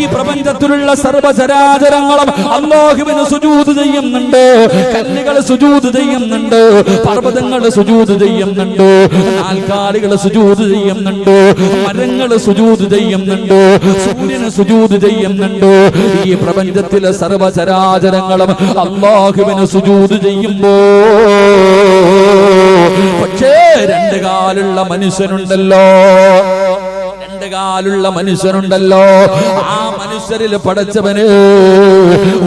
ഈ പ്രപഞ്ചത്തിലുള്ള സർവചരാചരങ്ങളും അള്ളാഹുവിന് സുജൂത് ചെയ്യുന്നുണ്ട്. കല്ലുകൾ സുജൂത് ചെയ്യുന്നുണ്ട്. പർവതങ്ങൾ സുജൂത് ചെയ്യുന്നുണ്ട്. നാൽക്കാലികൾ സുജൂത് ചെയ്യുന്നുണ്ട്. മരങ്ങൾ സുജൂത് ചെയ്യുന്നുണ്ട്. സൂര്യന് സുജൂത് ചെയ്യുന്നുണ്ട്. ഈ പ്രപഞ്ചത്തിലെ സർവചരാചരങ്ങളും അള്ളാഹുവിന് സുജൂത് ചെയ്യുമ്പോ. പക്ഷേ രണ്ട് കാലുള്ള മനുഷ്യനുണ്ടല്ലോ. രണ്ട് കാലുള്ള മനുഷ്യനുണ്ടല്ലോ. ആ മനുഷ്യരിൽ പടച്ചവന്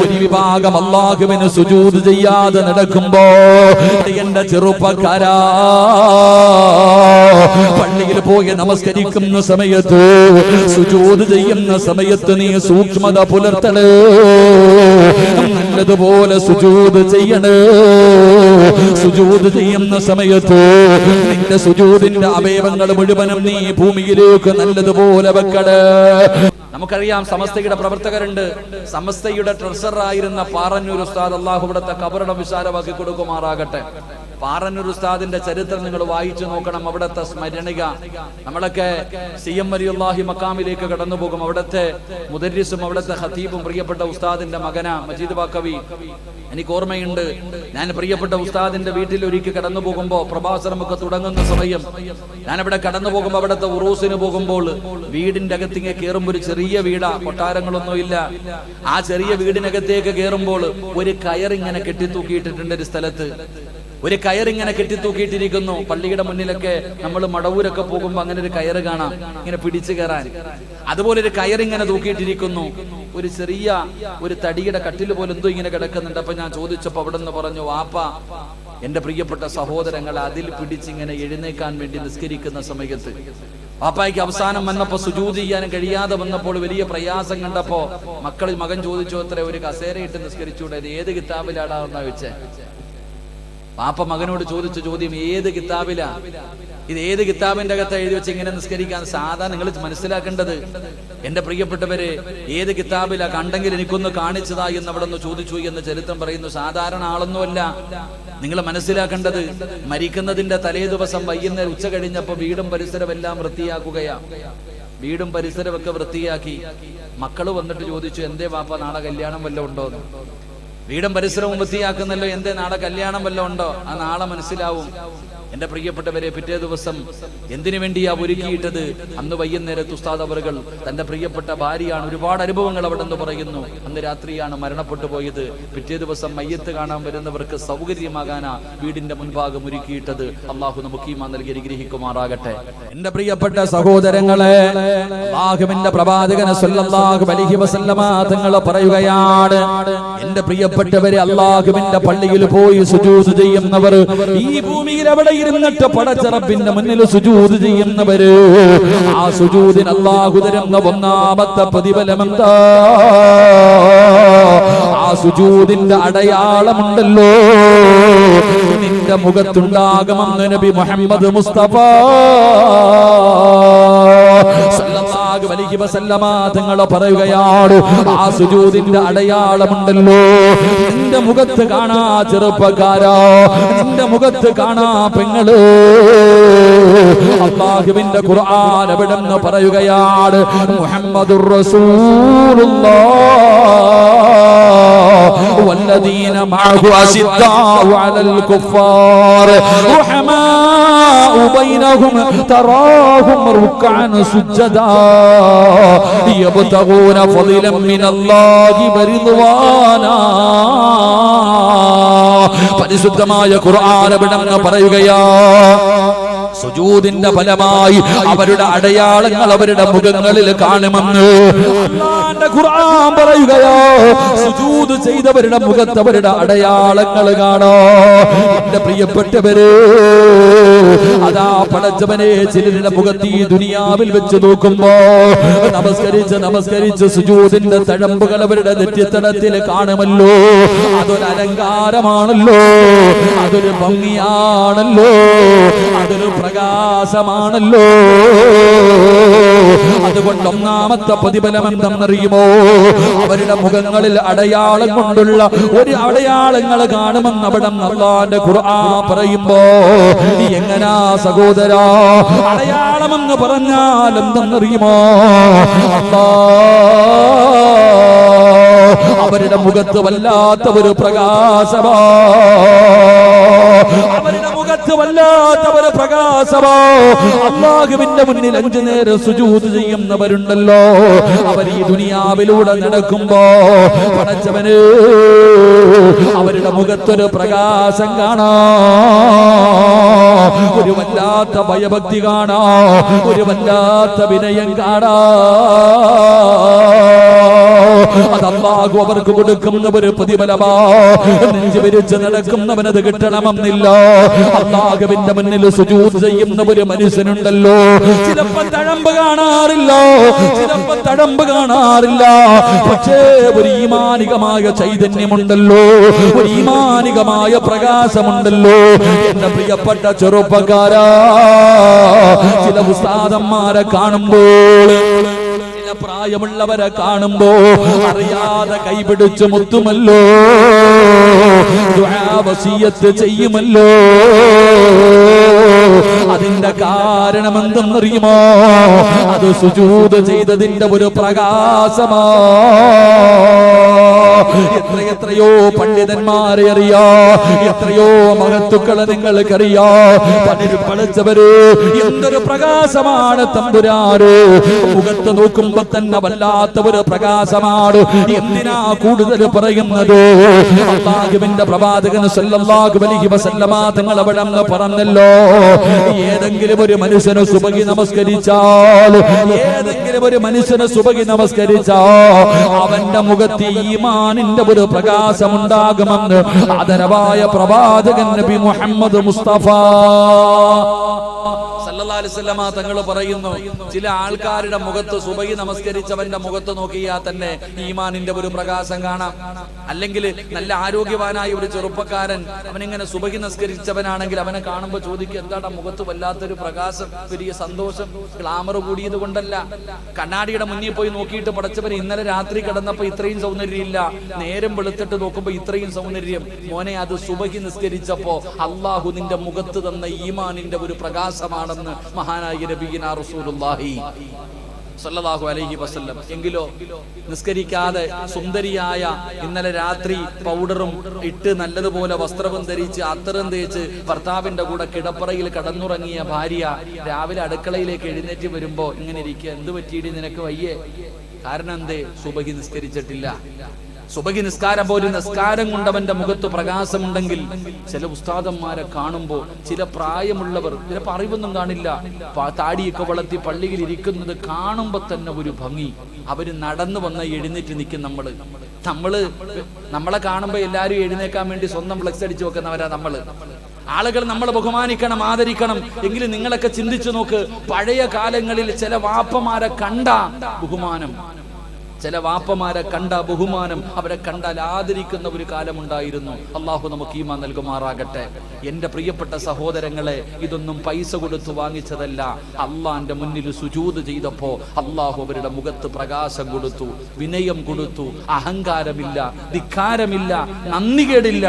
ഒരു വിഭാഗം അള്ളാഹുവിന് സുജൂത് ചെയ്യാതെ നടക്കുമ്പോ എന്റെ ചെറുപ്പക്കാരാ പള്ളിയിൽ പോയി നമസ്കരിക്കുന്ന സമയത്ത് സുജൂത് ചെയ്യുന്ന സമയത്ത് നീ സൂക്ഷ്മത പുലർത്തണേ. നല്ലതുപോലെ സുജൂത് ചെയ്യണേ. സുജൂത് ചെയ്യുന്ന സമയത്ത് നിന്റെ സുജൂതിന്റെ അവയവങ്ങൾ മുഴുവനും നീ ഭൂമിയിലേക്ക് നല്ലതുപോലെ വെക്കണേ. നമുക്കറിയാം സമസ്തയുടെ പ്രവർത്തകരുണ്ട്. സമസ്തയുടെ ട്രഷറായിരുന്ന പാറന്നൂർ ഉസ്താദ് അള്ളാഹു ഇവിടുത്തെ കബറിടം വിശാലമാക്കി കൊടുക്കുമാറാകട്ടെ. പാറന്നൂർ ഉസ്താദിന്റെ ചരിത്രം നിങ്ങൾ വായിച്ചു നോക്കണം. അവിടുത്തെ സ്മരണിക. നമ്മളൊക്കെ സി എം വലിയുല്ലാഹി മക്കാമിലേക്ക് കടന്നു പോകും അവിടുത്തെ മുദരിസും അവിടുത്തെ ഹത്തീബും പ്രിയപ്പെട്ട ഉസ്താദിന്റെ മകന മജീദ് ബാക്കവി. എനിക്ക് ഓർമ്മയുണ്ട്. ഞാൻ പ്രിയപ്പെട്ട ഉസ്താദിന്റെ വീട്ടിൽ ഒരിക്കൽ കടന്നു പോകുമ്പോ പ്രഭാസനമൊക്കെ തുടങ്ങുന്ന സമയം. ഞാൻ അവിടെ കടന്നു പോകുമ്പോൾ അവിടുത്തെ ഉറൂസിന് പോകുമ്പോൾ വീടിന്റെ അകത്തിങ്ങ് കയറുമ്പോൾ ഒരു ചെറിയ വീടാ. കൊട്ടാരങ്ങളൊന്നുമില്ല ആ ചെറിയ വീടിനകത്തേക്ക് കയറുമ്പോൾ ഒരു കയർ കയറിങ്ങനെ കെട്ടിത്തൂക്കിയിട്ടിട്ടുണ്ട് ഒരു സ്ഥലത്ത്. ഒരു കയറിങ്ങനെ കെട്ടിത്തൂക്കിയിട്ടിരിക്കുന്നു. പള്ളിയുടെ മുന്നിലൊക്കെ നമ്മൾ മടവൂരൊക്കെ പോകുമ്പോൾ അങ്ങനെ ഒരു കയറ് കാണാം. ഇങ്ങനെ പിടിച്ചു കയറാൻ. അതുപോലെ ഒരു കയറിങ്ങനെ തൂക്കിയിട്ടിരിക്കുന്നു. ഒരു ചെറിയ ഒരു തടിയുടെ കട്ടിൽ പോലെ എന്തോ ഇങ്ങനെ കിടക്കുന്നുണ്ട്. അപ്പൊ ഞാൻ ചോദിച്ചപ്പോ അവിടെ നിന്ന് പറഞ്ഞു വാപ്പ എന്റെ പ്രിയപ്പെട്ട സഹോദരങ്ങൾ അതിൽ പിടിച്ചിങ്ങനെ എഴുന്നേക്കാൻ വേണ്ടി നിസ്കരിക്കുന്ന സമയത്ത് പാപ്പായ്ക്ക് അവസാനം വന്നപ്പോ സുജൂത് ചെയ്യാനും കഴിയാതെ വന്നപ്പോൾ വലിയ പ്രയാസം കണ്ടപ്പോ മക്കൾ മകൻ ചോദിച്ചു അത്ര ഒരു കസേരയിട്ട് നിസ്കരിച്ചുകൂടെ ഏത് കിതാബിലാടാന്നാ വെച്ചേ പാപ്പ മകനോട് ചോദിച്ച ചോദ്യം ഏത് കിതാബിലാ? ഇത് ഏത് കിതാബിന്റെ അകത്ത് എഴുതി വെച്ച് ഇങ്ങനെ നിസ്കരിക്കാൻ സാധാ നിങ്ങൾ മനസ്സിലാക്കേണ്ടത്? എന്റെ പ്രിയപ്പെട്ടവരെ ഏത് കിതാബിലാ കണ്ടെങ്കിൽ എനിക്കൊന്ന് കാണിച്ചതാ എന്ന് അവിടെ ഒന്ന് ചോദിച്ചു എന്ന് ചരിത്രം പറയുന്നു സാധാരണ ആളൊന്നുമല്ല നിങ്ങൾ മനസ്സിലാക്കേണ്ടത് മരിക്കുന്നതിന്റെ തലേ ദിവസം വൈകുന്നേരം ഉച്ച കഴിഞ്ഞപ്പോ വീടും പരിസരവും എല്ലാം വൃത്തിയാക്കുകയാ. വീടും പരിസരമൊക്കെ വൃത്തിയാക്കി. മക്കൾ വന്നിട്ട് ചോദിച്ചു എന്തേ വാപ്പ നാളെ കല്യാണം വല്ലതും ഉണ്ടോ വീടും പരിസരവും വൃത്തിയാക്കുന്നല്ലോ എന്തേ നാളെ കല്യാണം വല്ലതും ഉണ്ടോ? ആ നാളെ മനസ്സിലാവും. എന്റെ പ്രിയപ്പെട്ടവരെ പിറ്റേ ദിവസം എന്തിനു വേണ്ടിയാ ഒരുക്കിയിട്ടത്? അന്ന് വൈകുന്നേരത്ത് ഉസ്താദ് അവറുകൾ തന്റെ പ്രിയപ്പെട്ട ഭാര്യയാണ് ഒരുപാട് അനുഭവങ്ങൾ അവിടെ നിന്ന് പറയുന്നു. അന്ന് രാത്രിയാണ് മരണപ്പെട്ടു പോയത്. പിറ്റേ ദിവസം മയ്യത്ത് കാണാൻ വരുന്നവർക്ക് സൗകര്യമാകാനാ വീടിന്റെ മുൻഭാഗം ഒരുക്കിയിട്ടത്. അള്ളാഹു നമുക്ക് ഈമാ നൽകി അനുഗ്രഹിക്കുമാറാകട്ടെ. എന്റെ പ്രിയപ്പെട്ട സഹോദരങ്ങളെ പ്രവാചകന പറയുകയാണ് എന്റെ പ്രിയപ്പെട്ടവരെ അള്ളാഹുവിന്റെ പള്ളിയിൽ പോയി സുജൂദ് ചെയ്യുന്നവർ ഈ ഭൂമിയിൽ അവിടെ ഇരുന്നിട്ട് പടച്ചറപ്പിന്റെ മുന്നിൽ സുജൂത് ചെയ്യുന്നവര്. ആ സുജൂദിന് അള്ളാഹു ഒന്നാമത്തെ പ്രതിഫലം എന്താ ആ സുജൂതിന്റെ അടയാളമുണ്ടല്ലോ. നിന്റെ മുഖത്തുണ്ടാകുമെന്ന് നബി മുഹമ്മദ് മുസ്തഫ അലൈഹി വസല്ലമ തങ്ങൾ പറയുകയാണ് ആ സുജൂദിന്റെ അടയാളമുണ്ടല്ലോ. നിന്റെ മുഖത്ത് കാണാ ചെറുപ്പക്കാരാ നിന്റെ മുഖത്ത് കാണാ പെങ്ങൾ. അള്ളാഹുവിന്റെ ഖുർആൻ എവിടെന്ന് പറയുകയാണ് മുഹമ്മദുർ റസൂലുള്ളാഹ് والذين معه أشداء على الكفار رحماء بينهم تراهم ركعا سجدا يبتغون فضلا من الله ورضوانا പരിശുദ്ധമായ ഖുർആൻ എവിടെന്ന് പറയുകയാ സുജൂദിന്റെ ഫലമായി അവരുടെ അടയാളങ്ങൾ അവരുടെ മുഖങ്ങളിൽ കാണുമെന്ന് ഖുർആൻ പറയുകയോ സുജൂദ് ചെയ്തവരുടെ മുഖത്ത് അവരുടെ അടയാളങ്ങൾ കാണോ. എന്റെ പ്രിയപ്പെട്ടവര് അതാ പടച്ചവനെ ചിലരുടെ മുഖത്ത് ഈ ദുനിയാവിൽ വെച്ച് നോക്കുമ്പോ നമസ്കരിച്ച് നമസ്കരിച്ച് സുജൂതിന്റെ തഴമ്പുകൾ അവരുടെ നെറ്റിത്തടത്തിൽ കാണുമല്ലോ. അതൊരു അലങ്കാരമാണല്ലോ അതൊരു ഭംഗിയാണല്ലോ അതൊരു പ്രകാശമാണല്ലോ. അതുകൊണ്ട് ഒന്നാമത്തെ പ്രതിഫലം എന്തെന്നറിയുമോ അവരുടെ മുഖങ്ങളിൽ അടയാളം കൊണ്ടുള്ള ഒരു അടയാളങ്ങൾ കാണുമെന്ന് അവിടെ നല്ലാന്റെ ഖുർആൻ പറയുമ്പോ എങ്ങനാ സഹോദര? അടയാളമെന്ന് പറഞ്ഞാൽ എന്തെന്നറിയുമോ? അവരുടെ മുഖത്ത് വല്ലാത്ത ഒരു പ്രകാശമാ. അവരുടെ മുഖത്ത് വല്ലാത്ത ഒരു പ്രകാശമോ? അള്ളാഹുവിന്റെ മുന്നിൽ അഞ്ചു നേരം സുജൂത് ചെയ്യുന്നവരുണ്ടല്ലോ. അവർ ഈ ദുനിയാവിലൂടെ നടക്കുമ്പോ പടച്ചവന് അവരുടെ മുഖത്തൊരു പ്രകാശം കാണാ. ഒരു വല്ലാത്ത ഭയഭക്തി കാണാ. ഒരു വല്ലാത്ത വിനയം കാണാ. അത് അള്ളാഹു അവർക്ക് കൊടുക്കുന്ന ഒരു പ്രതിഫലമാ നെഞ്ചു കിട്ടണമെന്നില്ല. അള്ളാഹുവിന്റെ മുന്നിൽ സുജൂത് ചെയ്യുന്ന ഒരു മനുഷ്യനുണ്ടല്ലോ. ചിലപ്പോ തഴമ്പ് കാണാറില്ല. ചിലപ്പോ തഴമ്പ് കാണാറില്ല. പക്ഷേ ഒരു ഈമാനികമായ ചൈതന്യമുണ്ടല്ലോ. ഒരു ഈമാനികമായ പ്രകാശമുണ്ടല്ലോ. എന്റെ പ്രിയപ്പെട്ട ചെറുപ്പക്കാരാ ചില ഉസ്താദന്മാരെ കാണുമ്പോൾ പ്രായമുള്ളവരെ കാണുമ്പോ അറിയാതെ കൈപിടിച്ച് മുത്തുമല്ലോ. വസിയത്ത് ചെയ്യുമല്ലോ. അതിന്റെ കാരണം എന്തെന്നറിയുമോ അത് സുജൂത് ചെയ്തതിന്റെ ഒരു പ്രകാശമാ. എത്ര എത്രയോ പണ്ഡിതന്മാരെ അറിയാ. എത്രയോ മഹത്തുക്കളെ നിങ്ങൾക്കറിയാ. പലരും പഠിച്ചവര് എന്തൊരു പ്രകാശമാണ് തമ്പുരാറ് മുഖത്ത് നോക്കുമ്പോ തന്നെ വല്ലാത്ത ഒരു പ്രകാശമാണ്. എന്തിനാ കൂടുതൽ പറയുന്നത്? അള്ളാഹുവിന്റെ പ്രവാചകൻ സല്ലല്ലാഹു അലൈഹി തങ്ങൾ പറഞ്ഞല്ലോ. ഏതെങ്കിലും ഒരു മനുഷ്യനെ സുബഹി നമസ്കരിച്ചാൽ ഏതെങ്കിലും ഒരു മനുഷ്യന് സുബകി നമസ്കരിച്ചോ അവന്റെ മുഖത്ത് ഈമാനിന്റെ ഒരു പ്രകാശം പ്രകാശമുണ്ടാകുമെന്ന് ആദരവായ പ്രവാചകൻ നബി മുഹമ്മദ് മുസ്തഫ വസല്ലമ തങ്ങൾ പറയുന്നു ചില ആൾക്കാരുടെ മുഖത്ത് സുബൈ നമസ്കരിച്ചവന്റെ മുഖത്ത് നോക്കിയാൽ തന്നെ ഈമാനിന്റെ ഒരു പ്രകാശം കാണാം. അല്ലെങ്കിൽ നല്ല ആരോഗ്യവാനായ ഒരു ചെറുപ്പക്കാരൻ അവനിങ്ങനെ സുബൈ നമസ്കരിച്ചവനാണെങ്കിൽ അവനെ കാണുമ്പോൾ ചോദിക്കും എന്താടാ മുഖത്ത് വല്ലാത്തൊരു പ്രകാശം വലിയ സന്തോഷം ഗ്ലാമർ കൂടിയത് കൊണ്ടല്ല. കണ്ണാടിയുടെ മുന്നിൽ പോയി നോക്കിയിട്ട് പടച്ചവൻ ഇന്നലെ രാത്രി കിടന്നപ്പോ ഇത്രയും സൗന്ദര്യം ഇല്ല നേരം വെളുത്തിട്ട് നോക്കുമ്പോ ഇത്രയും സൗന്ദര്യം. മോനെ അത് സുബഹി നിസ്കരിച്ചപ്പോ അള്ളാഹു നിന്റെ മുഖത്ത് തന്ന ഈമാനിന്റെ ഒരു പ്രകാശമാണെന്ന് മഹാനായി നബീന റസൂലുള്ളാഹി സല്ലല്ലാഹു അലൈഹി വസല്ലം. എങ്കിലോ നിസ്കരിക്കാതെ സുന്ദരിയായ ഇന്നലെ രാത്രി പൗഡറും ഇട്ട് നല്ലതുപോലെ വസ്ത്രവും ധരിച്ച് അത്തറും തേച്ച് ഭർത്താവിന്റെ കൂടെ കിടപ്പറയിൽ കടന്നുറങ്ങിയ ഭാര്യ രാവിലെ അടുക്കളയിലേക്ക് എഴുന്നേറ്റ് വരുമ്പോ ഇങ്ങനെ ഇരിക്കുക എന്ത് പറ്റിയിട്ട് നിനക്ക് വയ്യേ? കാരണം എന്തേ? സുബഹി നിസ്കരിച്ചിട്ടില്ല. സുബഹി നിസ്കാരം പോലും നിസ്കാരം കൊണ്ടവന്റെ മുഖത്ത് പ്രകാശമുണ്ടെങ്കിൽ ചില ഉസ്താദന്മാരെ കാണുമ്പോൾ ചില പ്രായമുള്ളവർ ചിലപ്പോൾ അറിവൊന്നും കാണില്ല. താടിയൊക്കെ വളർത്തി പള്ളിയിൽ ഇരിക്കുന്നത് കാണുമ്പോൾ തന്നെ ഒരു ഭംഗി. അവർ നടന്നു വന്ന് എഴുന്നേറ്റ് നിൽക്കും നമ്മൾ. നമ്മൾ നമ്മളെ കാണുമ്പോൾ എല്ലാരും എഴുന്നേക്കാൻ വേണ്ടി സ്വന്തം ഫ്ലെക്സ് അടിച്ചു വെക്കുന്നവരാ നമ്മൾ. ആളുകൾ നമ്മളെ ബഹുമാനിക്കണം ആദരിക്കണം. എങ്കിലും നിങ്ങളൊക്കെ ചിന്തിച്ചു നോക്ക് പഴയ കാലങ്ങളിൽ ചില വാപ്പമാരെ കണ്ട ബഹുമാനം. ചില വാപ്പമാരെ കണ്ട ബഹുമാനം അവരെ കണ്ടാൽ ആദരിക്കുന്ന ഒരു കാലമുണ്ടായിരുന്നു. അള്ളാഹു നമുക്ക് ഈമാ നൽകുമാറാകട്ടെ. എന്റെ പ്രിയപ്പെട്ട സഹോദരങ്ങളെ ഇതൊന്നും പൈസ കൊടുത്തു വാങ്ങിച്ചതല്ല. അള്ളാന്റെ മുന്നിൽ സുജൂത് ചെയ്തപ്പോ അള്ളാഹു അവരുടെ മുഖത്ത് പ്രകാശം കൊടുത്തു വിനയം കൊടുത്തു. അഹങ്കാരമില്ല ധിക്കാരമില്ല നന്ദികേടില്ല.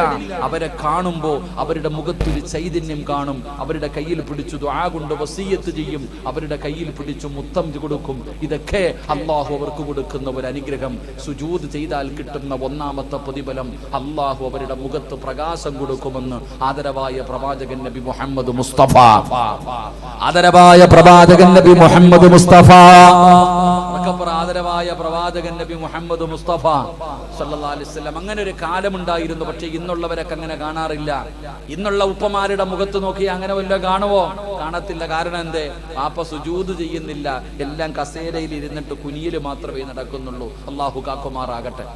അവരെ കാണുമ്പോ അവരുടെ മുഖത്തൊരു ചൈതന്യം കാണും. അവരുടെ കയ്യിൽ പിടിച്ചു ദുആ കൊണ്ട് വസീയത്ത് ചെയ്യും. അവരുടെ കയ്യിൽ പിടിച്ചു മുത്തം കൊടുക്കും. ഇതൊക്കെ അള്ളാഹു അവർക്ക് കൊടുക്കുന്ന ഒരു അനുഗ്രഹം. സുജൂത് ചെയ്താൽ കിട്ടുന്ന ഒന്നാമത്തെ പ്രതിഫലം അള്ളാഹു അവരുടെ മുഖത്ത് പ്രകാശം കൊടുക്കുമെന്ന് ആദരവായ പ്രവാചകൻ നബി മുഹമ്മദ് മുസ്തഫ. ആദരവായ പ്രവാചകൻ നബി മുഹമ്മദ് മുസ്തഫ. ഉറക്കപ്പുറ ആദരവായ പ്രവാചകൻ നബി മുഹമ്മദ് മുസ്തഫ സല്ലാസ്ലം അങ്ങനെ ഒരു കാലമുണ്ടായിരുന്നു പക്ഷെ ഇന്നുള്ളവരൊക്കെ അങ്ങനെ കാണാറില്ല. ഇന്നുള്ള ഉപ്പമാരുടെ മുഖത്ത് നോക്കി അങ്ങനെ വല്ല കാണുവോ? കാണത്തില്ല. കാരണം എന്തേ? പാപ്പ സുജൂത് ചെയ്യുന്നില്ല. എല്ലാം കസേരയിൽ ഇരുന്നിട്ട് കുനിയിൽ മാത്രമേ നടക്കുന്നുള്ളൂ. അള്ളാഹു കാക്കുമാറാകട്ടെ.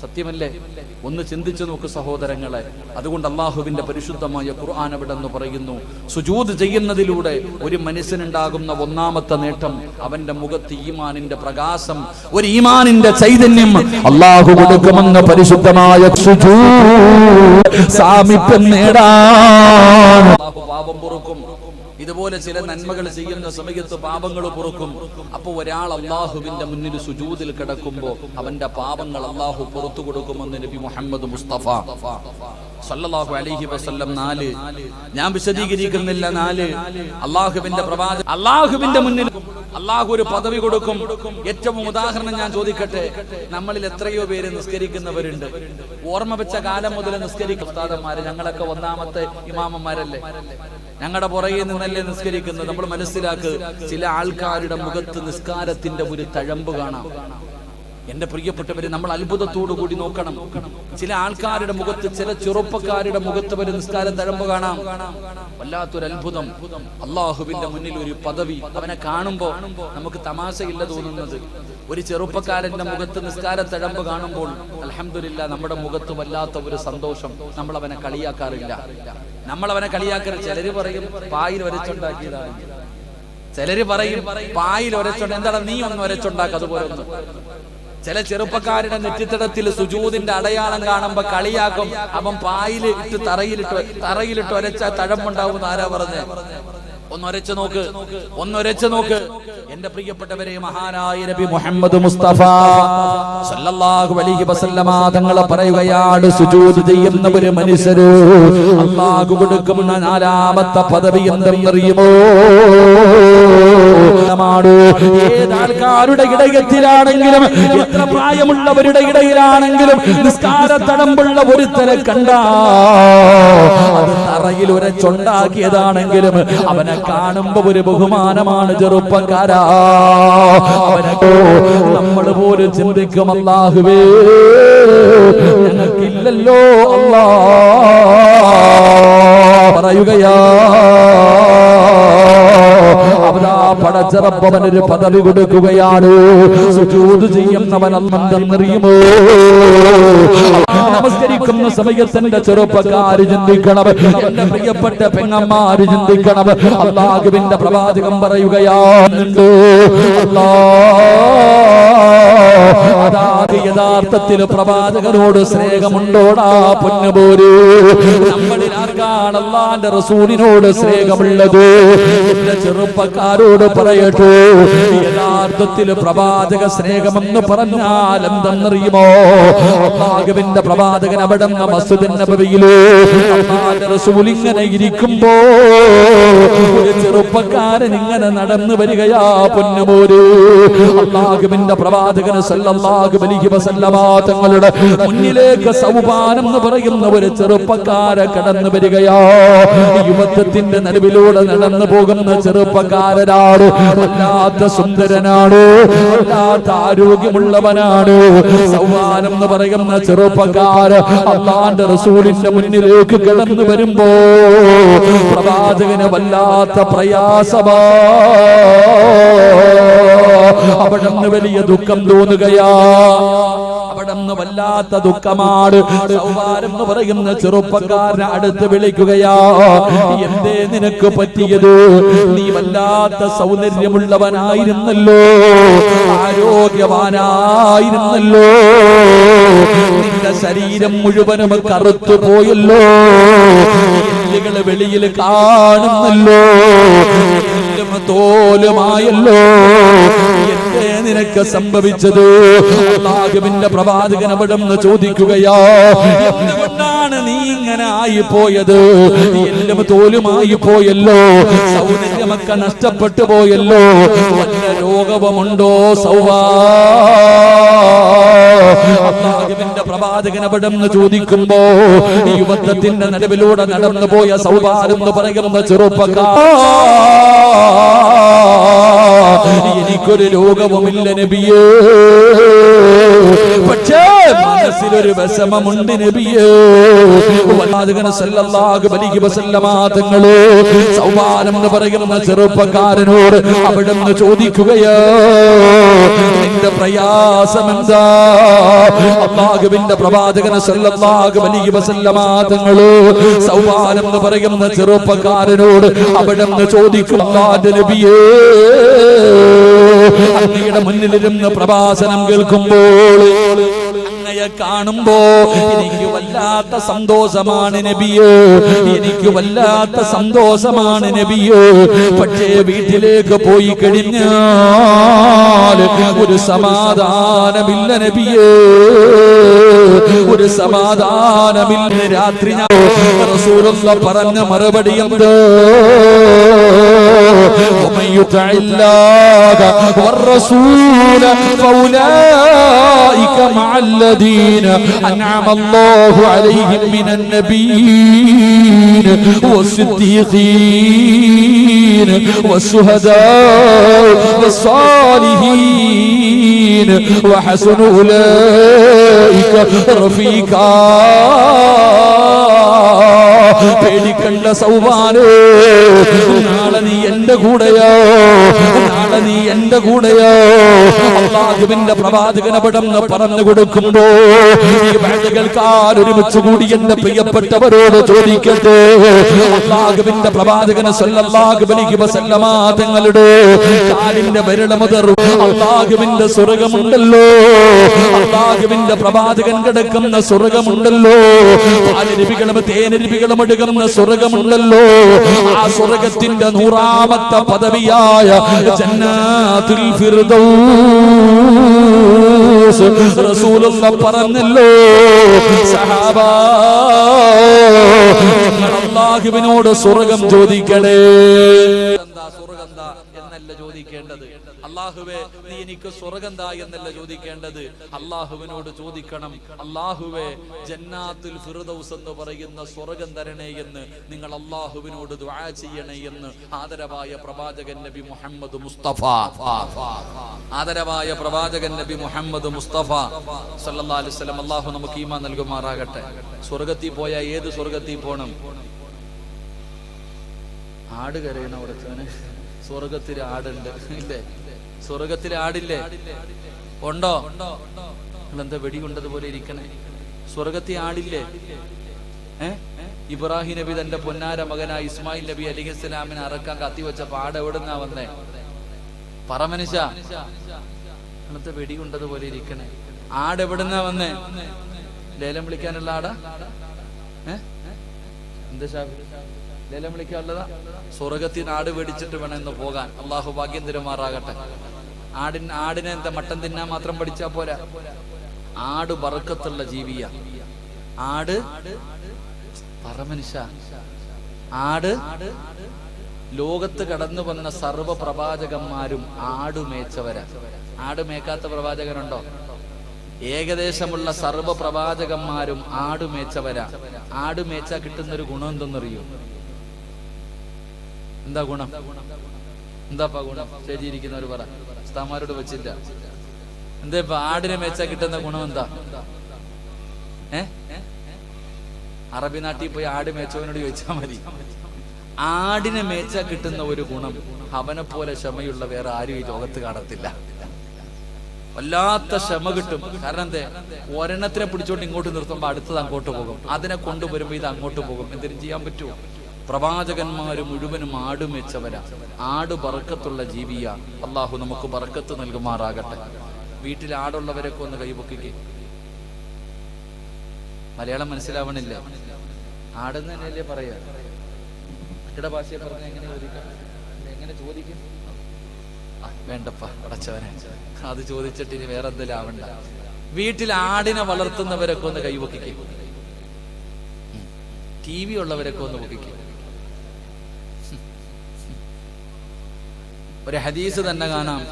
സത്യമല്ലേ? ഒന്ന് ചിന്തിച്ചു നോക്ക് സഹോദരങ്ങളെ. അതുകൊണ്ട് അള്ളാഹുവിന്റെ പരിശുദ്ധമായ ഖുർആൻ അവിടെ പറയുന്നു സുജൂത് ചെയ്യുന്നതിലൂടെ ഒരു മനുഷ്യനുണ്ടാകുന്ന ഒന്നാമത്തെ നേട്ടം അവന്റെ മുഖത്ത് ഈമാനിന്റെ പ്രകാശം ഒരു ഈമാനിന്റെ ചൈതന്യം. അള്ളാഹു കൊടുക്കുമെന്ന പരിശുദ്ധമായ സാമീപ്യം നേടാൻ. പാവം പൊറുക്കും. ഇതുപോലെ ചില നന്മകൾ ചെയ്യുന്ന സമയത്ത് പാപങ്ങൾ പൊറുക്കും. അപ്പോൾ ഒരാൾ അള്ളാഹുവിന്റെ മുന്നിൽ സുജൂതിൽ കിടക്കുമ്പോൾ അവന്റെ പാപങ്ങൾ അള്ളാഹു പുറത്തു കൊടുക്കുമെന്ന് നബി മുഹമ്മദ് മുസ്തഫ. സല്ലല്ലാഹു അലൈഹി വസല്ലം നാല്. ഞാൻ വിശദീകരിക്കുന്നില്ല നാല്. അള്ളാഹുവിന്റെ പ്രവാചക അള്ളാഹുവിന്റെ മുന്നിൽ അള്ളാഹു ഒരു പദവി കൊടുക്കും. ഏറ്റവും ഉദാഹരണം ഞാൻ ചോദിക്കട്ടെ. നമ്മളിൽ എത്രയോ പേര് നിസ്കരിക്കുന്നവരുണ്ട്. ഓർമ്മ വെച്ച കാലം മുതൽ നിസ്കരിക്കും ഉസ്താദന്മാര് ഞങ്ങളൊക്കെ ഒന്നാമത്തെ ഇമാമന്മാരല്ലേ? ഞങ്ങളുടെ പുറകെ നിന്നല്ലേ നിസ്കരിക്കുന്നത്. നമ്മൾ മനസ്സിലാക്ക് ചില ആൾക്കാരുടെ മുഖത്ത് നിസ്കാരത്തിന്റെ ഒരു തഴമ്പ് കാണാം. എന്റെ പ്രിയപ്പെട്ടവരെ നമ്മൾ അത്ഭുതത്തോടു കൂടി നോക്കണം. ചില ആൾക്കാരുടെ മുഖത്ത് ചില ചെറുപ്പക്കാരുടെ മുഖത്ത് വരെ നിസ്കാരം തഴമ്പ് കാണാം. വല്ലാത്തൊരു അത്ഭുതം. അള്ളാഹുവിന്റെ മുന്നിൽ ഒരു പദവി. അവനെ കാണുമ്പോ നമുക്ക് തമാശയില്ല തോന്നുന്നത്. ഒരു ചെറുപ്പക്കാരന്റെ മുഖത്ത് നിസ്കാര തഴമ്പ് കാണുമ്പോൾ അലഹമില്ല നമ്മുടെ മുഖത്ത് വല്ലാത്ത ഒരു സന്തോഷം. നമ്മൾ അവനെ കളിയാക്കാറില്ല. നമ്മൾ അവനെ കളിയാക്കാറ് ചിലര് പറയും പായിൽ വരച്ചുണ്ടാക്കിയതാണ് ചിലര് പറയും പായിൽ ഒരച്ചുണ്ട് എന്താണ് നീ ഒന്ന് ഒരച്ചുണ്ടാക്കുക അതുപോലെ ഒന്ന്. ചില ചെറുപ്പക്കാരുടെ നെറ്റിത്തടത്തിൽ സുജൂതിന്റെ അടയാളം കാണുമ്പോ കളിയാക്കും. അവൻ പായിൽ ഇട്ട് തറയിലിട്ട് തറയിലിട്ട് ഒരച്ച തഴമ്പുണ്ടാവും ആരാ പറഞ്ഞ്? ഒന്നൊരച്ച് നോക്ക് ഒന്നൊരച്ച് നോക്ക്. എന്റെ പ്രിയപ്പെട്ടവരെ മഹാനായ നബി മുഹമ്മദ് മുസ്തഫ സല്ലല്ലാഹു അലൈഹി വസല്ലമ തങ്ങളെ പറയുകയാണ് സുജൂദ് ചെയ്യുന്ന ഒരു മനുഷ്യര് അല്ലാഹു കൊടുക്കുന്ന നാലാമത്തെ പദവി എന്തെന്നറിയുമോ? ഏതാൾക്കാരുടെ ഇടയത്തിലാണെങ്കിലും എത്ര പ്രായമുള്ളവരുടെ ഇടയിലാണെങ്കിലും നിസ്കാര തടമ്പുള്ള ഒരുത്തനെ കണ്ട. അത് തറയിൽ ഉരച്ചുണ്ടാക്കിയതാണെങ്കിലും അവനെ കാണുമ്പോ ഒരു ബഹുമാനമാണ് ചെറുപ്പക്കാരാ. അവനോ നമ്മൾ പോലും ചിന്തിക്കും അല്ലാഹുവേ ഞങ്ങൾക്കില്ലല്ലോ അല്ലാ. പറയുകയാ അവനാ പടച്ചറപ്പവനൊരു പദവി കൊടുക്കുകയാണ്. സുജൂദ് ചെയ്യുന്നവൻ അന്നെന്നറിയുമോ നമസ്കരിക്കുന്ന സമയത്തിന്റെ ചെറുപ്പക്കാര് ചിന്തിക്കണം. എന്റെ പ്രിയപ്പെട്ട പെങ്ങന്മാര് ചിന്തിക്കണം. അള്ളാഹുവിന്റെ പ്രവാചകം പറയുകയാണുണ്ട്. അതാത് യഥാർത്ഥത്തിൽ പ്രവാചകനോട് സ്നേഹമുണ്ടോടാ പൊന്നുപോര് നമ്മളിൽ ആർക്കാണ് അള്ളാന്റെ റസൂലിനോട് സ്നേഹമുള്ളത്? എന്റെ ചെറുപ്പക്കാരോട് പറയട്ടു യഥാർത്ഥത്തിൽ പ്രവാചക സ്നേഹമെന്ന് പറഞ്ഞാൽ എന്തെന്നറിയുമോ? ഭാഗവിന്റെ പ്രവാചകൻ അവിടെ ഇങ്ങനെ ഇരിക്കുമ്പോ ഒരു ചെറുപ്പക്കാരൻ ഇങ്ങനെ നടന്നു വരികയാ പൊന്നുപോര് അള്ളാഹുവിന്റെ പ്രവാചകന് സല്ലല്ലാഹു അലൈഹി വസല്ലമ തങ്ങളുടെ മുന്നിലേക്ക് സൗപാനം എന്ന് പറയുന്ന ഒരു ചെറുപ്പക്കാരെ കടന്നു വരികയാ. യുവത്വത്തിന്റെ നടുവിലൂടെ നടന്നു പോകുന്ന ചെറുപ്പക്കാരനാണ് വല്ലാത്ത സുന്ദരനാണ് വല്ലാത്ത ആരോഗ്യമുള്ളവനാണ്. സൗമാനം എന്ന് പറയുന്ന ചെറുപ്പക്കാര് അള്ളാന്റെ റസൂലിന്റെ മുന്നിലേക്ക് കിടന്നു വരുമ്പോ പ്രവാചകന് വല്ലാത്ത പ്രയാസമാ. അവിടെ വലിയ ദുഃഖം തോന്നുകയാ. അവിടുന്ന് വല്ലാത്ത ദുഃഖമാണ്. സൗമാരം പറയുന്ന ചെറുപ്പക്കാരനെ അടുത്ത് വിളിക്കുകയാ എന്തേ നിനക്ക് പറ്റിയത്? നീ വല്ലാത്ത സൗന്ദര്യമുള്ളവനായിരുന്നല്ലോ ആരോഗ്യവാനായിരുന്നല്ലോ. നിന്റെ ശരീരം മുഴുവനും കറുത്തു പോയല്ലോ എല്ലുകൾ വെളിയിൽ കാണുന്നല്ലോ. തോലുമായല്ലോ. നിനക്ക് സംഭവിച്ചത്? അള്ളാഹുവിന്റെ പ്രവാചകൻ അവിടെ നിന്ന് ചോദിക്കുകയോ എന്തുകൊണ്ടാണ് നീ ഇങ്ങനെ ആയി പോയത് എല്ലാം തോലുമായി പോയല്ലോ സൗന്ദര്യമൊക്കെ നഷ്ടപ്പെട്ടു പോയല്ലോ വല്ല രോഗവുമുണ്ടോ അള്ളാഹുവിന്റെ പ്രവാചകൻ അവിടെ നിന്ന് ചോദിക്കുമ്പോ യുവത്വത്തിന്റെ നടുവിലൂടെ നടന്നു പോയ സൗഭാഗ്യം എന്ന് പറയുന്ന ചെറുപ്പക്കാർ എനിക്കൊരു രോഗവുമില്ല നബിയേ. പക്ഷേ മനസ്സിലൊരു വിഷമമുണ്ട് നബിയേ. തങ്ങൾ സൗമാനം എന്ന് പറയുന്ന ചെറുപ്പക്കാരനോട് അവിടുന്ന് ചോദിക്കുകയോ നിന്റെ പ്രയാസം എന്താ? അള്ളാഹുവിന്റെ പ്രവാചകൻ സല്ലല്ലാഹു അലൈഹി വസല്ലമ തങ്ങൾ സൗമാനം എന്ന് പറയുന്ന ചെറുപ്പക്കാരനോട് അവിടുന്ന് ചോദിക്കും അല്ലാഹുവിന്റെ നബിയേ. അങ്ങയുടെ മുന്നിലിരുന്ന് പ്രഭാഷണം കേൾക്കുമ്പോൾ അങ്ങ് അങ്ങയെ കാണുമ്പോ എനിക്ക് വല്ലാത്ത സന്തോഷമാണ് നബിയോ എനിക്ക് വല്ലാത്ത സന്തോഷമാണ് നബിയോ പക്ഷേ വീട്ടിലേക്ക് പോയി കഴിഞ്ഞാൽ ഒരു സമാധാനമില്ല നബിയേ ഒരു സമാധാനമില്ല രാത്രി ഞാൻ റസൂലുള്ള പറഞ്ഞ മറുപടി എന്ത് ومن يطع الله والرسول فأولئك مع الذين أنعم الله عليهم من النبيين والصديقين والشهداء والصالحين وحسن أولئك رفيقا പേടിക്കണ്ട സൗവാനോ നാളെ നീ എന്റെ കൂടെയോ? നാളെ നീ എന്റെ കൂടെയോ? അള്ളാഹുവിന്റെ പ്രവാചകന പടന്ന് പറഞ്ഞു കൊടുക്കുമ്പോ ഈ ഒരുമിച്ച് കൂടി എന്റെ പ്രിയപ്പെട്ടവരോട് ചോദിക്കട്ടെ? അള്ളാഹുവിന്റെ പ്രവാചകന സല്ലല്ലാഹു അലൈഹി വസല്ലമ തങ്ങളുടെ കാലിന്റെ വിരല മുതൽ അള്ളാഹുവിന്റെ സ്വർഗമുണ്ടല്ലോ അള്ളാഹുവിന്റെ പ്രവാചകൻ കിടക്കുന്ന സ്വർഗമുണ്ടല്ലോ പാലരുവികളും തേനരുവികളും എടുക്കുന്ന സ്വർഗമുണ്ടല്ലോ ആ സ്വർഗത്തിന്റെ നൂറാമത്തെ പദവിയായ ജന്നാത്തുൽ ഫിർദൗസ് റസൂലുള്ള പറഞ്ഞല്ലോ സഹാബാ അള്ളാഹുവിനോട് സ്വർഗം ചോദിക്കണേ. എന്നല്ല ചോദിക്കേണ്ടത്. അള്ളാഹുവേ നീ എനിക്ക് സ്വർഗന്താ എന്നല്ല ചോദിക്കേണ്ടത്. അള്ളാഹുവിനോട് ചോദിക്കണം. അള്ളാഹുവേ ജന്നാത്തുൽ ഫിർദൗസ് എന്ന് പറയുന്ന സ്വർഗം തരണേ എന്ന്. നിങ്ങൾ അള്ളാഹുവിനോട് ദുആ ചെയ്യണേ എന്ന്. ആദരവായ പ്രവാചകൻ നബി മുഹമ്മദ് മുസ്തഫ. ആദരവായ പ്രവാചകൻ നബി മുഹമ്മദ് മുസ്തഫ. സല്ലല്ലാഹു അലൈഹി വസല്ലം അള്ളാഹു നമുക്ക് ഈമാൻ നൽകുമാറാകട്ടെ. സ്വർഗത്തിൽ പോയ ഏത് സ്വർഗത്തിൽ പോണം? ആട് കരയണ ഉടച്ചവന് സ്വർഗത്തിൽ ആടുണ്ട്. ഇല്ലേ? സ്വർഗത്തിൽ ആടില്ലേ? ഉണ്ടോ? നിങ്ങളെന്താ വെടികൊണ്ടതുപോലെ ഇരിക്കണേ? സ്വർഗത്തിൽ ആടില്ലേ? ഇബ്രാഹിം നബി തന്റെ പൊന്നാര മകനായ ഇസ്മായിൽ നബി അലി ഇസ്ലാമിനെ അറക്കാൻ കത്തി വെച്ച പാട് എവിടുന്നാ വന്നേ? പറ മനുഷ്യ. വെടി വെടികൊണ്ടതുപോലെ ഇരിക്കണേ? ആട് എവിടുന്നാ വന്നേ? ലേലം വിളിക്കാനുള്ള ആടാ? ഏ? എന്താ ലേലം വിളിക്കാനുള്ളതാ സ്വർഗത്തിൽ ആട് മേടിച്ചിട്ട് വേണം ഇന്ന് പോകാൻ. അള്ളാഹു ഭാഗ്യം തിരുമാറാകട്ടെ ആടിന് ആടിനെ എന്താ മട്ടൻ തിന്നാൻ മാത്രം പഠിച്ചാ പോരാ? ആട് പറക്കത്തുള്ള ജീവിയ. ആട് പറമനുഷ ആട് ലോകത്ത് കടന്നു വന്ന സർവ പ്രവാചകന്മാരും ആട് മേച്ചവരാ. ആട് മേക്കാത്ത പ്രവാചകനുണ്ടോ? ഏകദേശമുള്ള സർവ പ്രവാചകന്മാരും ആട് മേച്ചവരാ. ആട് മേച്ചാ കിട്ടുന്ന ഒരു ഗുണം എന്തെന്നറിയോ? എന്താ ഗുണം? എന്താപ്പാ ഗുണം? സ്റ്റേജിയിരിക്കുന്നവർ പറ. ഉസ്താമാരോട് വെച്ചില്ല. എന്താ ഇപ്പൊ ആടിനെ മേച്ചാ കിട്ടുന്ന ഗുണം എന്താ? ഏ? അറബി നാട്ടിൽ പോയി ആട് മേച്ചവനോട് ചോദിച്ചാൽ മതി. ആടിനെ മേച്ച കിട്ടുന്ന ഒരു ഗുണം അവനെ പോലെ ക്ഷമയുള്ള വേറെ ആരും ഈ ലോകത്ത് കാണത്തില്ല. വല്ലാത്ത ക്ഷമ കിട്ടും. കാരണം എന്തേ? ഒരെണ്ണത്തിനെ പിടിച്ചോണ്ട് ഇങ്ങോട്ട് നിർത്തുമ്പോൾ അടുത്തത് അങ്ങോട്ട് പോകും. അതിനെ കൊണ്ടുവരുമ്പോ ഇത് അങ്ങോട്ട് പോകും. എന്തിനും ചെയ്യാൻ പറ്റുമോ പ്രവാചകന്മാര് മുഴുവനും ആട് വെച്ചവരാ. ആട് പറക്കത്തുള്ള ജീവിയ. അള്ളാഹു നമുക്ക് പറക്കത്ത് നൽകുമാറാകട്ടെ. വീട്ടിൽ ആടുള്ളവരൊക്കെ ഒന്ന് കൈപൊക്കിക്കേ മലയാളം മനസ്സിലാവണില്ല. ആടെന്ന് തന്നെയല്ലേ പറയാ? മറ്റുള്ള ഭാഷയെ പറഞ്ഞ എങ്ങനെ ചോദിക്കാം? എങ്ങനെ ചോദിക്കും? വേണ്ടപ്പ അടച്ചവനെ അത് ചോദിച്ചിട്ട് ഇനി വേറെ എന്തെങ്കിലും ആവണ്ട വീട്ടിൽ ആടിനെ വളർത്തുന്നവരൊക്കെ ഒന്ന് കൈവക്കിക്കും ടി വി ഉള്ളവരൊക്കെ ഒന്ന് പൊക്കിക്കും. ഒരു ഹദീസ് തന്നെ കാണാം.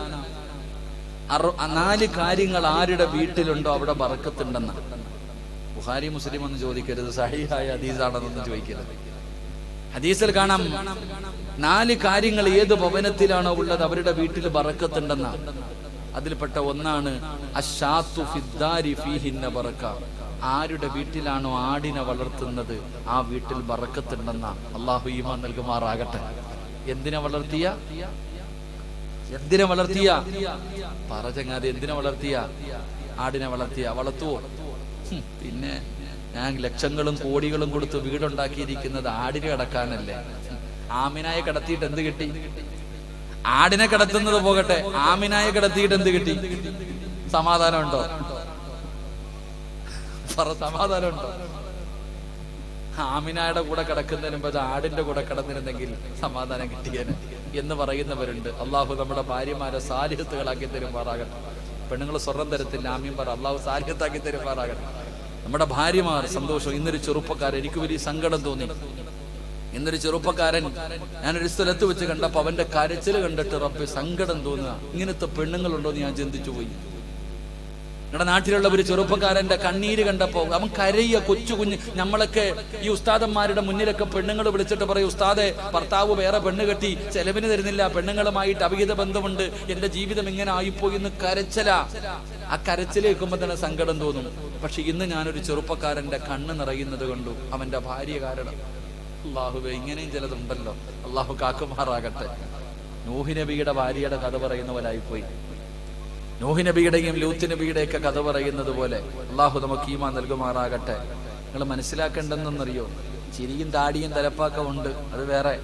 നാല് കാര്യങ്ങൾ ആരുടെ വീട്ടിലുണ്ടോ അവിടെ ബറക്കത്തുണ്ടെന്ന്. ബുഹാരി മുസ്ലിം എന്ന് ചോദിക്കരുത്. സഹിഹായ ഹദീസാണെന്നൊന്നും ചോദിക്കരുത്. ഹദീസിൽ കാണാം നാല് കാര്യങ്ങൾ ഏത് ഭവനത്തിലാണോ ഉള്ളത് അവരുടെ വീട്ടിൽ ബറക്കത്തുണ്ടെന്ന. അതിൽപ്പെട്ട ഒന്നാണ് ആരുടെ വീട്ടിലാണോ ആടിനെ വളർത്തുന്നത് ആ വീട്ടിൽ ബറക്കത്തുണ്ടെന്ന. അള്ളാഹു ഈമാൻ നൽകുമാറാകട്ടെ. എന്തിനെ വളർത്തിയ? എന്തിനെ വളർത്തിയ? പറ ചങ്ങാതി എന്തിനെ വളർത്തിയ? ആടിനെ വളർത്തിയ വളർത്തുവോ? പിന്നെ ഞാൻ ലക്ഷങ്ങളും കോടികളും കൊടുത്ത് വീടുണ്ടാക്കിയിരിക്കുന്നത് ആടിനെ കടക്കാനല്ലേ? ആമിനായെ കടത്തിയിട്ട് എന്ത് കിട്ടി? ആടിനെ കടത്തുന്നത് പോകട്ടെ ആമിനായെ കടത്തിയിട്ട് എന്ത് കിട്ടി? സമാധാനം ഉണ്ടോ സമാധാനം സമാധാനമുണ്ടോ? ആമിനായുടെ കൂടെ കിടക്കുന്നതിന് മുമ്പ് ആടിന്റെ കൂടെ കിടന്നിരുന്നെങ്കിൽ സമാധാനം കിട്ടിയേനെ എന്ന് പറയുന്നവരുണ്ട്. അള്ളാഹു നമ്മുടെ ഭാര്യമാരെ സാലിഹത്തുകളാക്കി തരുമാറാകട്ടെ. പെണ്ണുങ്ങൾ സ്വർണം തരത്തില്ല ആമ്യം പറ. അള്ളാഹു സാലിഹത്താക്കി തരുമാറാകട്ടെ. നമ്മുടെ ഭാര്യമാർ സന്തോഷം. ഇന്നൊരു ചെറുപ്പക്കാരൻ എനിക്ക് വലിയ സങ്കടം തോന്നി. ഇന്നൊരു ചെറുപ്പക്കാരൻ ഞാനൊരു സ്ഥലത്ത് വെച്ച് കണ്ടപ്പോ അവന്റെ കരച്ചിൽ കണ്ടിട്ട് റബ്ബെ സങ്കടം തോന്നുക. ഇങ്ങനത്തെ പെണ്ണുങ്ങളുണ്ടോ എന്ന് ഞാൻ ചിന്തിച്ചു പോയി. ഞങ്ങളുടെ നാട്ടിലുള്ള ഒരു ചെറുപ്പക്കാരന്റെ കണ്ണീര് കണ്ടപ്പോ അവൻ കരയ്യ കൊച്ചു കുഞ്ഞ്. നമ്മളൊക്കെ ഈ ഉസ്താദന്മാരുടെ മുന്നിലൊക്കെ പെണ്ണുങ്ങൾ വിളിച്ചിട്ട് പറയും ഉസ്താദെ ഭർത്താവ് വേറെ പെണ്ണ് കെട്ടി ചെലവിന് തരുന്നില്ല പെണ്ണുങ്ങളുമായിട്ട് അവിഹിത ബന്ധമുണ്ട് എന്റെ ജീവിതം ഇങ്ങനെ ആയിപ്പോയി എന്ന് കരച്ചല. ആ കരച്ചിൽ കേൾക്കുമ്പോൾ തന്നെ സങ്കടം തോന്നും. പക്ഷെ ഇന്ന് ഞാനൊരു ചെറുപ്പക്കാരന്റെ കണ്ണ് നിറയുന്നത് കണ്ടു. അവന്റെ ഭാര്യ കാരണം. അള്ളാഹുബെ ഇങ്ങനെയും ചിലതുണ്ടല്ലോ. അള്ളാഹു കാക്കുമാറാകട്ടെ. നൂഹി നബിയുടെ ഭാര്യയുടെ കഥ പറയുന്നവരായിപ്പോയി നൂഹി നബിയുടെയും ലൂത്ത് കഥ പറയുന്നത് പോലെ അള്ളാഹു നമുക്ക് ഈമാ നൽകുമാറാകട്ടെ. നിങ്ങൾ മനസ്സിലാക്കേണ്ടെന്നറിയോ ചിരിയും താടിയും തലപ്പാക്കം ഉണ്ട്. അത് വേറെ.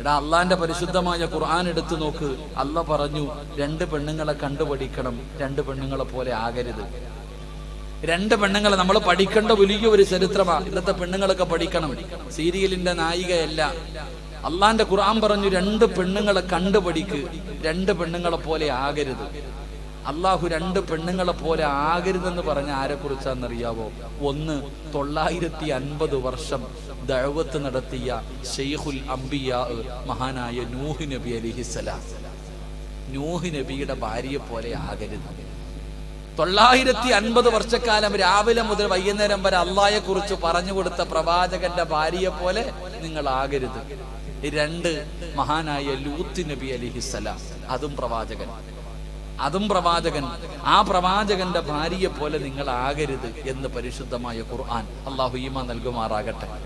എടാ അള്ളാന്റെ പരിശുദ്ധമായ ഖുർആൻ എടുത്തു നോക്ക്. അല്ല പറഞ്ഞു രണ്ട് പെണ്ണുങ്ങളെ കണ്ടുപഠിക്കണം രണ്ട് പെണ്ണുങ്ങളെ പോലെ ആകരുത്. രണ്ട് പെണ്ണുങ്ങളെ നമ്മൾ പഠിക്കേണ്ട വലിയ ഒരു ചരിത്രമാണ് ഇന്നത്തെ പെണ്ണുങ്ങളൊക്കെ പഠിക്കണം. സീരിയലിന്റെ നായികയല്ല. അള്ളാന്റെ ഖുർആൻ പറഞ്ഞു രണ്ട് പെണ്ണുങ്ങളെ കണ്ടുപഠിക്ക്. രണ്ട് പെണ്ണുങ്ങളെ പോലെ ആകരുത്. അള്ളാഹു രണ്ട് പെണ്ണുങ്ങളെ പോലെ ആകരുതെന്ന് പറഞ്ഞ ആരെ കുറിച്ചാണെന്നറിയാവോ ഒന്ന് തൊള്ളായിരത്തി അൻപത് വർഷം ദഴവത്ത് നടത്തിയ ഷെയ്ഖുൽ അംബിയാ മഹാനായ നൂഹ് നബി അലിഹിസലാം നൂഹ് നബിയുടെ ഭാര്യയെ പോലെ ആകരുത്. തൊള്ളായിരത്തി അൻപത് വർഷക്കാലം രാവിലെ മുതൽ വൈകുന്നേരം വരെ അള്ളായെ കുറിച്ച് പറഞ്ഞു കൊടുത്ത പ്രവാചകന്റെ ഭാര്യയെ പോലെ നിങ്ങൾ ആകരുത് രണ്ട് മഹാനായ ലൂത്ത് നബി അലിഹിസലാം അതും പ്രവാചകൻ. അതും പ്രവാചകൻ. ആ പ്രവാചകന്റെ ഭാര്യയെ പോലെ നിങ്ങൾ ആകരുത് എന്ന് പരിശുദ്ധമായ ഖുർആൻ. അള്ളാഹു ഈമ നൽകുമാറാകട്ടെ.